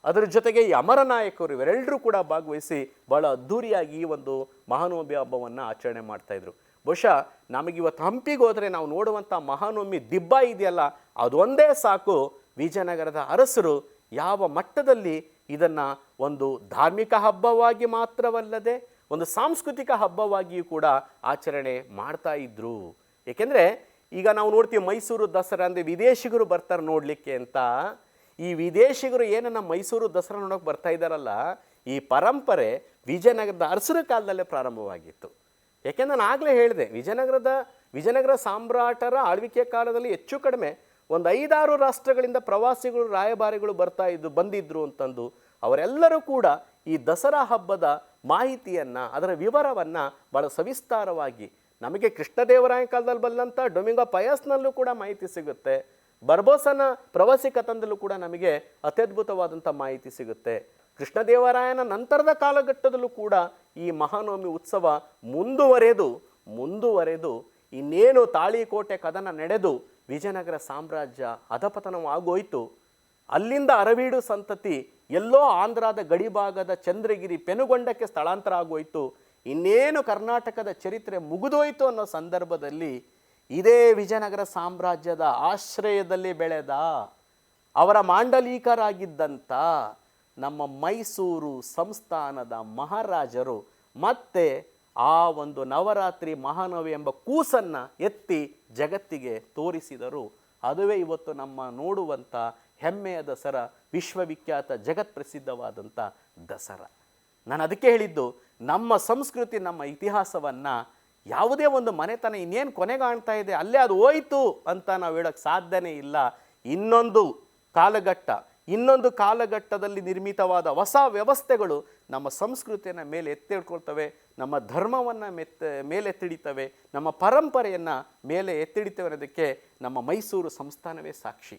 ಅದರ ಜೊತೆಗೆ ಅಮರ ನಾಯಕರು ಇವರೆಲ್ಲರೂ ಕೂಡ ಭಾಗವಹಿಸಿ ಬಹಳ ಅದ್ಧೂರಿಯಾಗಿ ಈ ಒಂದು ಮಹಾನವಮಿ ಹಬ್ಬವನ್ನು ಆಚರಣೆ ಮಾಡ್ತಾಯಿದ್ರು ಬಹುಶಃ ನಮಗಿವತ್ತು ಹಂಪಿಗೆ ಹೋದರೆ ನಾವು ನೋಡುವಂಥ ಮಹಾನವಮಿ ದಿಬ್ಬ ಇದೆಯಲ್ಲ, ಅದೊಂದೇ ಸಾಕು. ವಿಜಯನಗರದ ಅರಸರು ಯಾವ ಮಟ್ಟದಲ್ಲಿ ಇದನ್ನು ಒಂದು ಧಾರ್ಮಿಕ ಹಬ್ಬವಾಗಿ ಮಾತ್ರವಲ್ಲದೆ ಒಂದು ಸಾಂಸ್ಕೃತಿಕ ಹಬ್ಬವಾಗಿಯೂ ಕೂಡ ಆಚರಣೆ ಮಾಡ್ತಾ ಇದ್ರು. ಏಕೆಂದರೆ ಈಗ ನಾವು ನೋಡ್ತೀವಿ ಮೈಸೂರು ದಸರಾ ಅಂದರೆ ವಿದೇಶಿಗರು ಬರ್ತಾರೆ ನೋಡಲಿಕ್ಕೆ ಅಂತ. ಈ ವಿದೇಶಿಗರು ಏನನ್ನ ಮೈಸೂರು ದಸರಾ ನೋಡೋಕೆ ಬರ್ತಾ ಇದ್ದಾರಲ್ಲ, ಈ ಪರಂಪರೆ ವಿಜಯನಗರದ ಅರಸರ ಕಾಲದಲ್ಲೇ ಪ್ರಾರಂಭವಾಗಿತ್ತು. ಯಾಕೆಂದ್ರೆ ನಾನು ಆಗಲೇ ಹೇಳಿದೆ, ವಿಜಯನಗರದ, ವಿಜಯನಗರ ಸಾಮ್ರಾಟರ ಆಳ್ವಿಕೆ ಕಾಲದಲ್ಲಿ ಹೆಚ್ಚು ಕಡಿಮೆ ಒಂದು ಐದಾರು ರಾಷ್ಟ್ರಗಳಿಂದ ಪ್ರವಾಸಿಗಳು ರಾಯಭಾರಿಗಳು ಬರ್ತಾ ಇದ್ದು ಬಂದಿದ್ದರು ಅಂತಂದು ಅವರೆಲ್ಲರೂ ಕೂಡ ಈ ದಸರಾ ಹಬ್ಬದ ಮಾಹಿತಿಯನ್ನು, ಅದರ ವಿವರವನ್ನು ಭಾಳ ಸವಿಸ್ತಾರವಾಗಿ, ನಮಗೆ ಕೃಷ್ಣದೇವರಾಯ ಕಾಲದಲ್ಲಿ ಬಂದಂಥ ಡೊಮಿಂಗೋ ಪಯಸ್ನಲ್ಲೂ ಕೂಡ ಮಾಹಿತಿ ಸಿಗುತ್ತೆ. ಬರ್ಬೋಸನ ಪ್ರವಾಸಿ ಕಥನದಲ್ಲೂ ಕೂಡ ನಮಗೆ ಅತ್ಯದ್ಭುತವಾದಂಥ ಮಾಹಿತಿ ಸಿಗುತ್ತೆ. ಕೃಷ್ಣದೇವರಾಯನ ನಂತರದ ಕಾಲಘಟ್ಟದಲ್ಲೂ ಕೂಡ ಈ ಮಹಾನವಮಿ ಉತ್ಸವ ಮುಂದುವರೆದು ಮುಂದುವರೆದು ಇನ್ನೇನು ತಾಳಿಕೋಟೆ ಕದನ ನಡೆದು ವಿಜಯನಗರ ಸಾಮ್ರಾಜ್ಯ ಅಧಪತನವಾಗೋಯ್ತು ಅಲ್ಲಿಂದ ಅರವೀಡು ಸಂತತಿ ಎಲ್ಲೋ ಆಂಧ್ರದ ಗಡಿಭಾಗದ ಚಂದ್ರಗಿರಿ ಪೆನುಗೊಂಡಕ್ಕೆ ಸ್ಥಳಾಂತರ ಆಗೋಯ್ತು. ಇನ್ನೇನು ಕರ್ನಾಟಕದ ಚರಿತ್ರೆ ಮುಗಿದೋಯ್ತು ಅನ್ನೋ ಸಂದರ್ಭದಲ್ಲಿ ಇದೇ ವಿಜಯನಗರ ಸಾಮ್ರಾಜ್ಯದ ಆಶ್ರಯದಲ್ಲಿ ಬೆಳೆದ ಅವರ ಮಾಂಡಲೀಕರಾಗಿದ್ದಂಥ ನಮ್ಮ ಮೈಸೂರು ಸಂಸ್ಥಾನದ ಮಹಾರಾಜರು ಮತ್ತೆ ಆ ಒಂದು ನವರಾತ್ರಿ ಮಹಾನವಿ ಎಂಬ ಕೂಸನ್ನು ಎತ್ತಿ ಜಗತ್ತಿಗೆ ತೋರಿಸಿದರು. ಅದುವೇ ಇವತ್ತು ನಮ್ಮ ನೋಡುವಂಥ ಹೆಮ್ಮೆಯ ದಸರಾ, ವಿಶ್ವವಿಖ್ಯಾತ ಜಗತ್ ಪ್ರಸಿದ್ಧವಾದಂಥ ದಸರಾ. ನಾನು ಅದಕ್ಕೆ ಹೇಳಿದ್ದು, ನಮ್ಮ ಸಂಸ್ಕೃತಿ, ನಮ್ಮ ಇತಿಹಾಸವನ್ನು ಯಾವುದೇ ಒಂದು ಮನೆತನ ಇನ್ನೇನು ಕೊನೆಗಾಣ್ತಾ ಇದೆ, ಅಲ್ಲೇ ಅದು ಹೋಯಿತು ಅಂತ ನಾವು ಹೇಳೋಕ್ಕೆ ಸಾಧ್ಯನೇ ಇಲ್ಲ. ಇನ್ನೊಂದು ಕಾಲಘಟ್ಟ, ಇನ್ನೊಂದು ಕಾಲಘಟ್ಟದಲ್ಲಿ ನಿರ್ಮಿತವಾದ ಹೊಸ ವ್ಯವಸ್ಥೆಗಳು ನಮ್ಮ ಸಂಸ್ಕೃತಿಯನ್ನು ಮೇಲೆ ಎತ್ತಿಡ್ಕೊಳ್ತವೆ ನಮ್ಮ ಧರ್ಮವನ್ನು ಮೆತ್ತ ಮೇಲೆತ್ತಿಡಿತವೆ ನಮ್ಮ ಪರಂಪರೆಯನ್ನು ಮೇಲೆ ಎತ್ತಿಡಿತವೆ ಅನ್ನೋದಕ್ಕೆ ನಮ್ಮ ಮೈಸೂರು ಸಂಸ್ಥಾನವೇ ಸಾಕ್ಷಿ.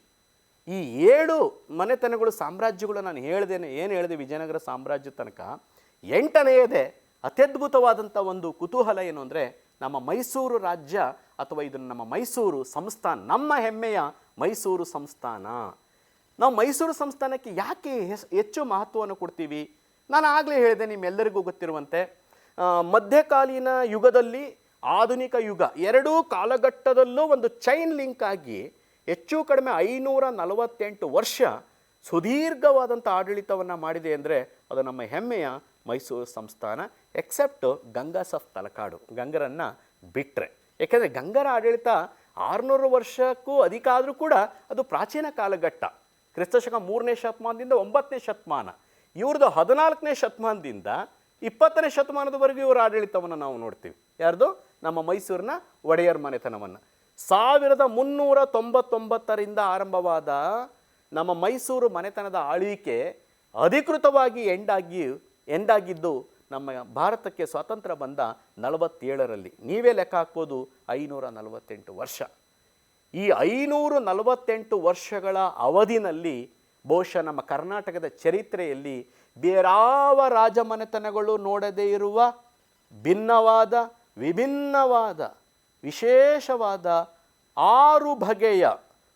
ಈ ಏಳು ಮನೆತನಗಳು ಸಾಮ್ರಾಜ್ಯಗಳು ನಾನು ಹೇಳ್ದೇನೆ, ಏನು ಹೇಳಿದೆ ವಿಜಯನಗರ ಸಾಮ್ರಾಜ್ಯ ತನಕ? ಎಂಟನೆಯದೇ ಅತ್ಯದ್ಭುತವಾದಂಥ ಒಂದು ಕುತೂಹಲ ಏನು ಅಂದರೆ, ನಮ್ಮ ಮೈಸೂರು ರಾಜ್ಯ ಅಥವಾ ಇದನ್ನು ನಮ್ಮ ಮೈಸೂರು ಸಂಸ್ಥಾನ, ನಮ್ಮ ಹೆಮ್ಮೆಯ ಮೈಸೂರು ಸಂಸ್ಥಾನ. ನಾವು ಮೈಸೂರು ಸಂಸ್ಥಾನಕ್ಕೆ ಯಾಕೆ ಹೆಚ್ಚು ಮಹತ್ವವನ್ನು ಕೊಡ್ತೀವಿ? ನಾನು ಆಗಲೇ ಹೇಳಿದೆ ನಿಮ್ಮೆಲ್ಲರಿಗೂ ಗೊತ್ತಿರುವಂತೆ ಮಧ್ಯಕಾಲೀನ ಯುಗದಲ್ಲಿ ಆಧುನಿಕ ಯುಗ, ಎರಡೂ ಕಾಲಘಟ್ಟದಲ್ಲೂ ಒಂದು ಚೈನ್ ಲಿಂಕ್ ಆಗಿ ಹೆಚ್ಚು ಕಡಿಮೆ ಐನೂರ ನಲವತ್ತೆಂಟು ವರ್ಷ ಸುದೀರ್ಘವಾದಂಥ ಆಡಳಿತವನ್ನು ಮಾಡಿದೆ ಅಂದರೆ ಅದು ನಮ್ಮ ಹೆಮ್ಮೆಯ ಮೈಸೂರು ಸಂಸ್ಥಾನ ಎಕ್ಸೆಪ್ಟ್ ಗಂಗಾ ಸಫ್ ತಲಕಾಡು, ಗಂಗರನ್ನು ಬಿಟ್ಟರೆ ಏಕೆಂದರೆ ಗಂಗರ ಆಡಳಿತ ಆರುನೂರು ವರ್ಷಕ್ಕೂ ಅಧಿಕ ಆದರೂ ಕೂಡ ಅದು ಪ್ರಾಚೀನ ಕಾಲಘಟ್ಟ. ಕ್ರಿಸ್ತಶಕ ಮೂರನೇ ಶತಮಾನದಿಂದ ಒಂಬತ್ತನೇ ಶತಮಾನ. ಇವ್ರದ್ದು ಹದಿನಾಲ್ಕನೇ ಶತಮಾನದಿಂದ ಇಪ್ಪತ್ತನೇ ಶತಮಾನದವರೆಗೂ ಇವರ ಆಡಳಿತವನ್ನು ನಾವು ನೋಡ್ತೀವಿ. ಯಾರ್ದು? ನಮ್ಮ ಮೈಸೂರಿನ ಒಡೆಯರ್ ಮನೆತನವನ್ನು. ಸಾವಿರದ ಮುನ್ನೂರ ತೊಂಬತ್ತೊಂಬತ್ತರಿಂದ ಆರಂಭವಾದ ನಮ್ಮ ಮೈಸೂರು ಮನೆತನದ ಆಳ್ವಿಕೆ ಅಧಿಕೃತವಾಗಿ ಎಂಡಾಗಿ, ಎಂಡಾಗಿದ್ದು ನಮ್ಮ ಭಾರತಕ್ಕೆ ಸ್ವಾತಂತ್ರ್ಯ ಬಂದ ನಲವತ್ತೇಳರಲ್ಲಿ. ನೀವೇ ಲೆಕ್ಕ ಹಾಕ್ಬೋದು, ಐನೂರ ನಲವತ್ತೆಂಟು ವರ್ಷ. ಈ ಐನೂರು ನಲವತ್ತೆಂಟು ವರ್ಷಗಳ ಅವಧಿನಲ್ಲಿ ಬಹುಶಃ ನಮ್ಮ ಕರ್ನಾಟಕದ ಚರಿತ್ರೆಯಲ್ಲಿ ಬೇರಾವ ರಾಜಮನೆತನಗಳು ನೋಡದೇ ಇರುವ ಭಿನ್ನವಾದ, ವಿಭಿನ್ನವಾದ, ವಿಶೇಷವಾದ ಆರು ಬಗೆಯ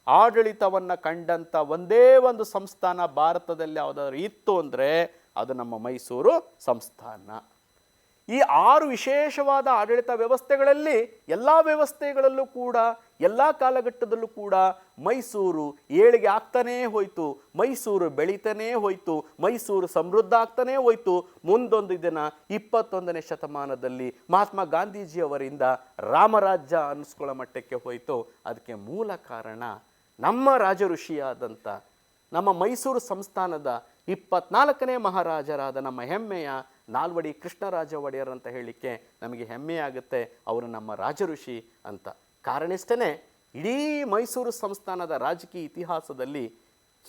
ಆಡಳಿತವನ್ನು ಕಂಡಂಥ ಒಂದೇ ಒಂದು ಸಂಸ್ಥಾನ ಭಾರತದಲ್ಲಿ ಯಾವುದಾದ್ರು ಇತ್ತು ಅಂದರೆ ಅದು ನಮ್ಮ ಮೈಸೂರು ಸಂಸ್ಥಾನ. ಈ ಆರು ವಿಶೇಷವಾದ ಆಡಳಿತ ವ್ಯವಸ್ಥೆಗಳಲ್ಲಿ ಎಲ್ಲ ವ್ಯವಸ್ಥೆಗಳಲ್ಲೂ ಕೂಡ, ಎಲ್ಲ ಕಾಲಘಟ್ಟದಲ್ಲೂ ಕೂಡ ಮೈಸೂರು ಏಳಿಗೆ ಆಗ್ತಾನೇ ಹೋಯಿತು, ಮೈಸೂರು ಬೆಳೀತಾನೇ ಹೋಯಿತು, ಮೈಸೂರು ಸಮೃದ್ಧ ಆಗ್ತಾನೇ ಹೋಯಿತು. ಮುಂದೊಂದು ದಿನ ಇಪ್ಪತ್ತೊಂದನೇ ಶತಮಾನದಲ್ಲಿ ಮಹಾತ್ಮ ಗಾಂಧೀಜಿಯವರಿಂದ ರಾಮರಾಜ್ಯ ಅನ್ನಿಸ್ಕೊಳ್ಳೋ ಮಟ್ಟಕ್ಕೆ ಹೋಯಿತು. ಅದಕ್ಕೆ ಮೂಲ ಕಾರಣ ನಮ್ಮ ರಾಜ ಋಷಿಯಾದಂಥ ನಮ್ಮ ಮೈಸೂರು ಸಂಸ್ಥಾನದ ಇಪ್ಪತ್ನಾಲ್ಕನೇ ಮಹಾರಾಜರಾದ ನಮ್ಮ ಹೆಮ್ಮೆಯ ನಾಲ್ವಡಿ ಕೃಷ್ಣರಾಜ ಒಡೆಯರ್ ಅಂತ ಹೇಳಲಿಕ್ಕೆ ನಮಗೆ ಹೆಮ್ಮೆಯಾಗುತ್ತೆ ಅವರು ನಮ್ಮ ರಾಜಋಷಿ ಅಂತ. ಕಾರಣ ಇಷ್ಟೇ ಇಡೀ ಮೈಸೂರು ಸಂಸ್ಥಾನದ ರಾಜಕೀಯ ಇತಿಹಾಸದಲ್ಲಿ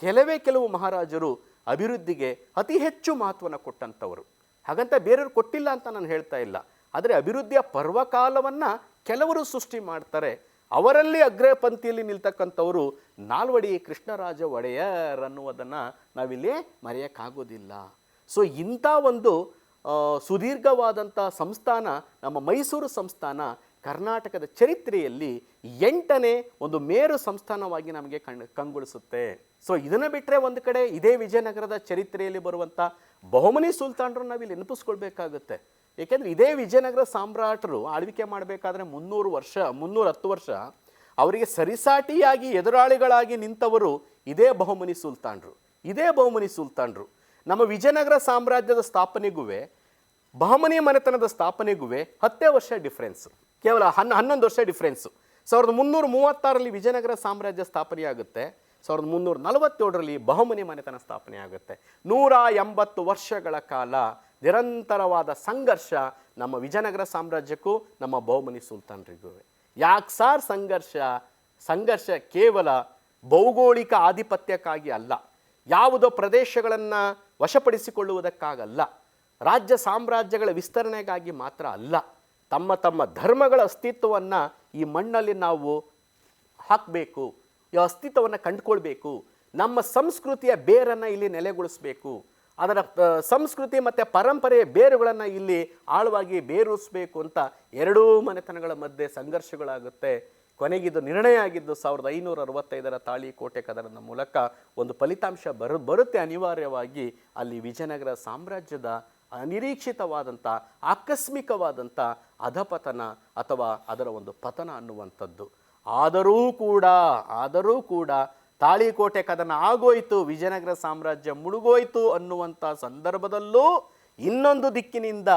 ಕೆಲವೇ ಕೆಲವು ಮಹಾರಾಜರು ಅಭಿವೃದ್ಧಿಗೆ ಅತಿ ಹೆಚ್ಚು ಮಹತ್ವನ ಕೊಟ್ಟಂಥವರು. ಹಾಗಂತ ಬೇರೆಯವರು ಕೊಟ್ಟಿಲ್ಲ ಅಂತ ನಾನು ಹೇಳ್ತಾ ಇಲ್ಲ. ಆದರೆ ಅಭಿವೃದ್ಧಿಯ ಪರ್ವಕಾಲವನ್ನು ಕೆಲವರು ಸೃಷ್ಟಿ ಮಾಡ್ತಾರೆ. ಅವರಲ್ಲಿ ಅಗ್ರ ಪಂಕ್ತಿಯಲ್ಲಿ ನಿಲ್ತಕ್ಕಂಥವರು ನಾಲ್ವಡಿ ಕೃಷ್ಣರಾಜ ಒಡೆಯರ್ ಅನ್ನುವುದನ್ನು ನಾವಿಲ್ಲಿ ಮರೆಯೋಕ್ಕಾಗೋದಿಲ್ಲ. ಸೊ ಇಂಥ ಒಂದು ಸುದೀರ್ಘವಾದಂಥ ಸಂಸ್ಥಾನ, ನಮ್ಮ ಮೈಸೂರು ಸಂಸ್ಥಾನ ಕರ್ನಾಟಕದ ಚರಿತ್ರೆಯಲ್ಲಿ ಎಂಟನೇ ಒಂದು ಮೇರು ಸಂಸ್ಥಾನವಾಗಿ ನಮಗೆ ಕಣ್, ಕಂಗೊಳಿಸುತ್ತೆ. ಸೊ ಇದನ್ನು ಬಿಟ್ಟರೆ ಒಂದು ಕಡೆ ಇದೇ ವಿಜಯನಗರದ ಚರಿತ್ರೆಯಲ್ಲಿ ಬರುವಂಥ ಬಹುಮನಿ ಸುಲ್ತಾನರು ನಾವಿಲ್ಲಿ ನೆನಪಿಸ್ಕೊಳ್ಬೇಕಾಗುತ್ತೆ. ಏಕೆಂದರೆ ಇದೇ ವಿಜಯನಗರ ಸಾಮ್ರಾಟರು ಆಳ್ವಿಕೆ ಮಾಡಬೇಕಾದ್ರೆ ಮುನ್ನೂರು ವರ್ಷ, ಮುನ್ನೂರ ಹತ್ತು ವರ್ಷ, ಅವರಿಗೆ ಸರಿಸಾಟಿಯಾಗಿ ಎದುರಾಳಿಗಳಾಗಿ ನಿಂತವರು ಇದೇ ಬಹುಮನಿ ಸುಲ್ತಾನರು. ಇದೇ ಬಹುಮನಿ ಸುಲ್ತಾನರು. ನಮ್ಮ ವಿಜಯನಗರ ಸಾಮ್ರಾಜ್ಯದ ಸ್ಥಾಪನೆಗೂ ಬಹಮನಿ ಮನೆತನದ ಸ್ಥಾಪನೆಗೂ ಹತ್ತೇ ವರ್ಷ ಡಿಫ್ರೆನ್ಸ್ ಕೇವಲ ಹನ್ನ ಹನ್ನೊಂದು ವರ್ಷ ಡಿಫ್ರೆನ್ಸು ಸಾವಿರದ ಮುನ್ನೂರ ಮೂವತ್ತಾರರಲ್ಲಿ ವಿಜಯನಗರ ಸಾಮ್ರಾಜ್ಯ ಸ್ಥಾಪನೆಯಾಗುತ್ತೆ. ಸಾವಿರದ ಮುನ್ನೂರ ನಲವತ್ತೇಳರಲ್ಲಿ ಬಹುಮನಿ ಮನೆತನ ಸ್ಥಾಪನೆ ಆಗುತ್ತೆ. ನೂರ ಎಂಬತ್ತು ವರ್ಷಗಳ ಕಾಲ ನಿರಂತರವಾದ ಸಂಘರ್ಷ ನಮ್ಮ ವಿಜಯನಗರ ಸಾಮ್ರಾಜ್ಯಕ್ಕೂ, ನಮ್ಮ ಬಹುಮನಿ ಸುಲ್ತಾನರಿಗೂ ಯಾಕೆ ಸಾರ್ ಸಂಘರ್ಷ? ಸಂಘರ್ಷ ಕೇವಲ ಭೌಗೋಳಿಕ ಆಧಿಪತ್ಯಕ್ಕಾಗಿ ಅಲ್ಲ. ಯಾವುದೋ ಪ್ರದೇಶಗಳನ್ನು ವಶಪಡಿಸಿಕೊಳ್ಳುವುದಕ್ಕಾಗಲ್ಲ. ರಾಜ್ಯ ಸಾಮ್ರಾಜ್ಯಗಳ ವಿಸ್ತರಣೆಗಾಗಿ ಮಾತ್ರ ಅಲ್ಲ, ತಮ್ಮ ತಮ್ಮ ಧರ್ಮಗಳ ಅಸ್ತಿತ್ವವನ್ನು ಈ ಮಣ್ಣಲ್ಲಿ ನಾವು ಹಾಕಬೇಕು, ಈ ಅಸ್ತಿತ್ವವನ್ನು ಕಂಡುಕೊಳ್ಬೇಕು, ನಮ್ಮ ಸಂಸ್ಕೃತಿಯ ಬೇರನ್ನು ಇಲ್ಲಿ ನೆಲೆಗೊಳಿಸಬೇಕು, ಅದರ ಸಂಸ್ಕೃತಿ ಮತ್ತು ಪರಂಪರೆಯ ಬೇರುಗಳನ್ನು ಇಲ್ಲಿ ಆಳವಾಗಿ ಬೇರೂಸಬೇಕು ಅಂತ ಎರಡೂ ಮನೆತನಗಳ ಮಧ್ಯೆ ಸಂಘರ್ಷಗಳಾಗುತ್ತೆ. ಕೊನೆಗಿದು ನಿರ್ಣಯ ಆಗಿದ್ದು ಸಾವಿರದ ಐನೂರ ಅರವತ್ತೈದರ ತಾಳಿಕೋಟೆ ಕದನದ ಮೂಲಕ ಒಂದು ಫಲಿತಾಂಶ ಬರು, ಬರುತ್ತೆ ಅನಿವಾರ್ಯವಾಗಿ ಅಲ್ಲಿ ವಿಜಯನಗರ ಸಾಮ್ರಾಜ್ಯದ ಅನಿರೀಕ್ಷಿತವಾದಂಥ, ಆಕಸ್ಮಿಕವಾದಂಥ ಅಧಪತನ ಅಥವಾ ಅದರ ಒಂದು ಪತನ ಅನ್ನುವಂಥದ್ದು. ಆದರೂ ಕೂಡ ಆದರೂ ಕೂಡ ತಾಳಿಕೋಟೆ ಕದನ ಆಗೋಯಿತು, ವಿಜಯನಗರ ಸಾಮ್ರಾಜ್ಯ ಮುಳುಗೋಯಿತು ಅನ್ನುವಂಥ ಸಂದರ್ಭದಲ್ಲೂ ಇನ್ನೊಂದು ದಿಕ್ಕಿನಿಂದ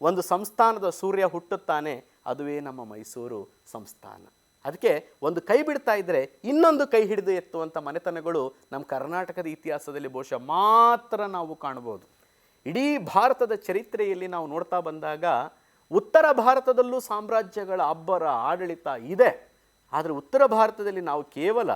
ಒಂದು ಸಂಸ್ಥಾನದ ಸೂರ್ಯ ಹುಟ್ಟುತ್ತಾನೆ, ಅದುವೇ ನಮ್ಮ ಮೈಸೂರು ಸಂಸ್ಥಾನ. ಅದಕ್ಕೆ ಒಂದು ಕೈ ಬಿಡ್ತಾ ಇದ್ದರೆ ಇನ್ನೊಂದು ಕೈ ಹಿಡಿದು ಎತ್ತುವಂಥ ಮನೆತನಗಳು ನಮ್ಮ ಕರ್ನಾಟಕದ ಇತಿಹಾಸದಲ್ಲಿ ಬಹುಶಃ ಮಾತ್ರ ನಾವು ಕಾಣ್ಬೋದು ಇಡೀ ಭಾರತದ ಚರಿತ್ರೆಯಲ್ಲಿ ನಾವು ನೋಡ್ತಾ ಬಂದಾಗ ಉತ್ತರ ಭಾರತದಲ್ಲೂ ಸಾಮ್ರಾಜ್ಯಗಳ ಅಬ್ಬರ ಆಡಳಿತ ಇದೆ. ಆದರೆ ಉತ್ತರ ಭಾರತದಲ್ಲಿ ನಾವು ಕೇವಲ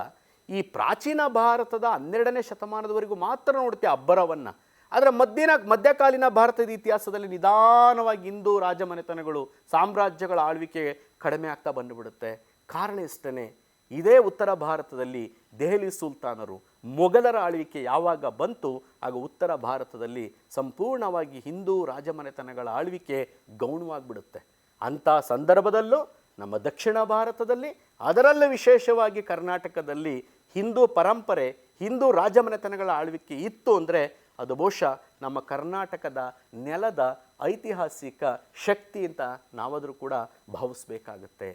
ಈ ಪ್ರಾಚೀನ ಭಾರತದ ಹನ್ನೆರಡನೇ ಶತಮಾನದವರೆಗೂ ಮಾತ್ರ ನೋಡ್ತೀವಿ ಅಬ್ಬರವನ್ನು. ಆದರೆ ಮಧ್ಯನ, ಮಧ್ಯಕಾಲೀನ ಭಾರತದ ಇತಿಹಾಸದಲ್ಲಿ ನಿಧಾನವಾಗಿ ಹಿಂದೂ ರಾಜಮನೆತನಗಳು ಸಾಮ್ರಾಜ್ಯಗಳ ಆಳ್ವಿಕೆ ಕಡಿಮೆ ಆಗ್ತಾ ಬಂದುಬಿಡುತ್ತೆ. ಕಾರಣ ಇಷ್ಟನೇ ಇದೇ ಉತ್ತರ ಭಾರತದಲ್ಲಿ ದೆಹಲಿ ಸುಲ್ತಾನರು ಮೊಘಲರ ಆಳ್ವಿಕೆ ಯಾವಾಗ ಬಂತು, ಆಗ ಉತ್ತರ ಭಾರತದಲ್ಲಿ ಸಂಪೂರ್ಣವಾಗಿ ಹಿಂದೂ ರಾಜಮನೆತನಗಳ ಆಳ್ವಿಕೆ ಗೌಣವಾಗಿಬಿಡುತ್ತೆ. ಅಂಥ ಸಂದರ್ಭದಲ್ಲೂ ನಮ್ಮ ದಕ್ಷಿಣ ಭಾರತದಲ್ಲಿ, ಅದರಲ್ಲೂ ವಿಶೇಷವಾಗಿ ಕರ್ನಾಟಕದಲ್ಲಿ ಹಿಂದೂ ಪರಂಪರೆ, ಹಿಂದೂ ರಾಜಮನೆತನಗಳ ಆಳ್ವಿಕೆ ಇತ್ತು ಅಂದರೆ ಅದು ಬಹುಶಃ ನಮ್ಮ ಕರ್ನಾಟಕದ ನೆಲದ ಐತಿಹಾಸಿಕ ಶಕ್ತಿ ಅಂತ ನಾವಾದರೂ ಕೂಡ ಭಾವಿಸ್ಬೇಕಾಗತ್ತೆ.